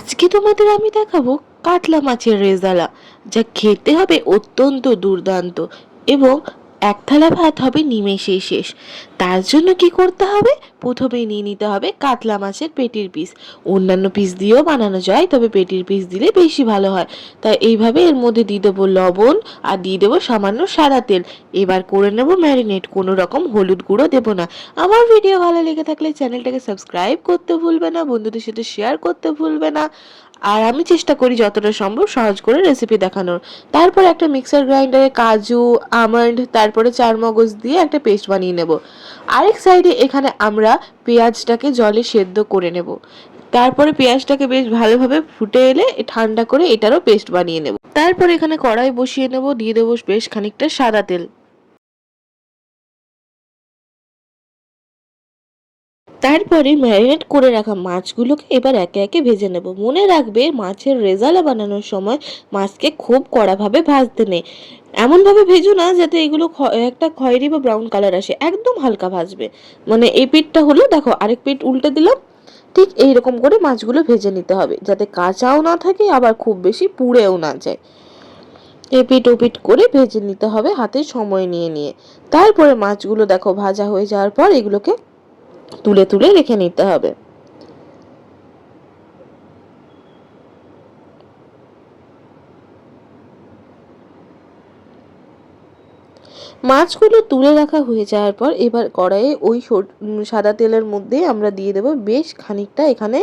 আজকে তোমাদের আমি দেখাবো কাতলা মাছের রেজালা, যা খেতে হবে অত্যন্ত দুর্দান্ত এবং এক থালা ভাত হবে নিমেষেই শেষ। তার জন্য কি করতে হবে? প্রথমেই নিয়ে নিতে হবে কাতলা মাছের পেটির পিস। অন্যান্য পিস দিয়েও বানানো যায়, তবে পেটির পিস দিলে বেশি ভালো হয়। তাই এইভাবে এর মধ্যে দিয়ে দেবো লবণ আর দিয়ে দেবো সামান্য সাদা তেল। এবার করে নেব ম্যারিনেট, কোনো রকম হলুদ গুঁড়ো দেবো না। আমার ভিডিও ভালো লেগে থাকলে চ্যানেলটাকে সাবস্ক্রাইব করতে ভুলবে না, বন্ধুদের সাথে শেয়ার করতে ভুলবে না। আর আমি চেষ্টা করি যতটা সম্ভব সহজ করে রেসিপি দেখানোর। তারপর একটা মিক্সার গ্রাইন্ডারে কাজু, আমন্ড, তারপরে চার মগজ দিয়ে একটা পেস্ট বানিয়ে নেব। আরেক সাইডে এখানে আমরা পেঁয়াজটাকে জলে সেদ্ধ করে নেব। তারপরে পেঁয়াজটাকে বেশ ভালোভাবে ফুটে এলে ঠান্ডা করে এটারও পেস্ট বানিয়ে নেব। তারপর এখানে কড়াই বসিয়ে নেব, দিয়ে দেবো বেশ খানিকটা সাদা তেল। তারপরে ম্যারিনেট করে রাখা মাছগুলোকে এবার একে একে ভেজে নেব। মনে রাখবে মাছের রেজালা বানানোর সময় মাছকে খুব কড়াভাবে ভাজতে নেই। এমনভাবে ভেজো না যাতে এগুলো একটা খয়েরি বা ব্রাউন কালার আসে, একদম হালকা ভাজবে। মানে এই পিঠটা হলো, দেখো আরেক পিঠ উল্টে দিলাম, ঠিক এই রকম করে মাছগুলো ভেজে নিতে হবে যাতে কাঁচাও না থাকে, আবার খুব বেশি পুড়েও না যায়। এপিট ওপিট করে ভেজে নিতে হবে, হাতে সময় নিয়ে নিয়ে। তারপরে মাছগুলো দেখো ভাজা হয়ে যাওয়ার পর এগুলোকে তুলে তুলে রেখে নিতে হবে। মাছগুলো তুলে রাখা হয়ে যাওয়ার পর এবার কড়াইয়ে ওই সাদা তেলের মধ্যে আমরা দিয়ে দেব বেশ খানিকটা এখানে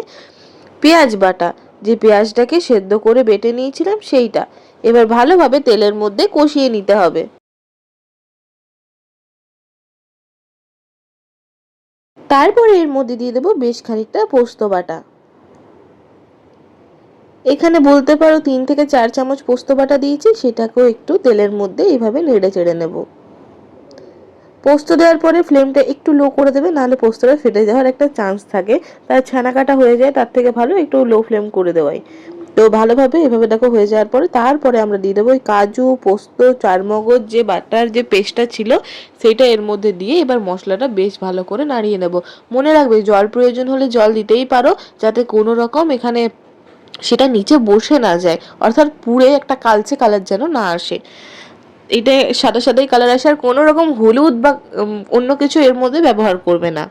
পেঁয়াজ বাটা। যে পেঁয়াজটাকে সেদ্ধ করে বেটে নিয়েছিলাম সেইটা। এবার ভালোভাবে তেলের মধ্যে কষিয়ে নিতে হবে। তারপরে এর মধ্যে দিয়ে দেবো বেশ খানিকটা পোস্ত বাটা। এখানে বলতে পারো তিন থেকে চার চামচ পোস্ত বাটা দিয়েছি, সেটাকেও একটু তেলের মধ্যে এইভাবে নেড়ে চেড়ে নেব। পোস্ত দেওয়ার পরে ফ্লেমটা একটু লো করে দেবে, নাহলে পোস্তটা ফেটে যাওয়ার একটা চান্স থাকে। তার ছানা কাটা হয়ে যায়, তার থেকে ভালো একটু লো ফ্লেম করে দেওয়াই। তো ভালোভাবে এভাবে দেখো হয়ে যাওয়ার পরে তারপরে আমরা দিয়ে দেবো ওই কাজু, পোস্ত, চারমগজ, যে বাটার, যে পেস্টটা ছিল, সেটা এর মধ্যে দিয়ে এবার মশলাটা বেশ ভালো করে নাড়িয়ে নেব। মনে রাখবে, জল প্রয়োজন হলে জল দিতেই পারো, যাতে কোনো রকম এখানে সেটা নিচে বসে না যায়, অর্থাৎ পুড়ে একটা কালচে কালার যেন না আসে। এটা সাদা সাদাই কালার আসে, আর কোনো রকম হলুদ বা অন্য কিছু এর মধ্যে ব্যবহার করবে না।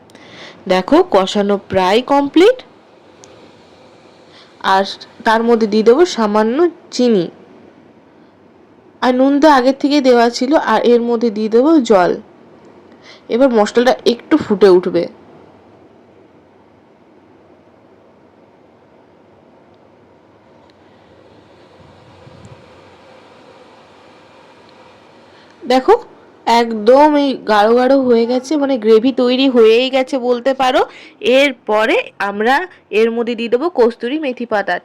দেখো, কষানো প্রায় কমপ্লিট আর তার মধ্যে দিয়ে দেবো সামান্য চিনি। আর নুন তো আগের থেকে দেওয়া ছিল, আর এর মধ্যে দিয়ে দেবো জল। এবার মশলাটা একটু ফুটে উঠবে। দেখো একদম এই গাঢ় গাঢ় হয়ে গেছে মানে গ্রেভি তৈরি হয়েই গেছে বলতে পারো। এরপরে আমরা এর মধ্যে দিয়ে দেবো কস্তুরি মেথি পাতা।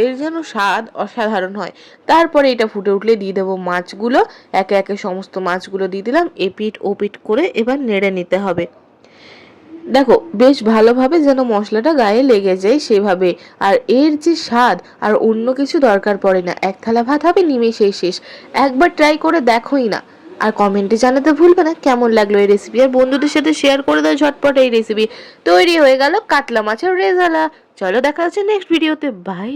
এর যেন স্বাদ অসাধারণ হয়। তারপরে এটা ফুটে উঠলে দিয়ে দেবো মাছগুলো। একে একে সমস্ত মাছগুলো দিয়ে দিলাম এপিট ওপিট করে এবার নেড়ে নিতে হবে। দেখো, বেশ ভালোভাবে যেন মশলাটা গায়ে লেগে যায় সেভাবে। আর এর যে স্বাদ আর অন্য কিছু দরকার পড়ে না। এক থালা ভাত হবে, নিমেষেই শেষ। একবার ট্রাই করে দেখোই না। আর কমেন্টে জানাতে ভুলবে না। কেমন লাগল এই রেসিপি আর বন্ধুদের সাথে শেয়ার করে দাও ঝটপট এই রেসিপি তৈরি হয়ে গেল কাতলা মাছের রেজালা। চলো দেখা যাচ্ছে নেক্সট ভিডিওতে বাই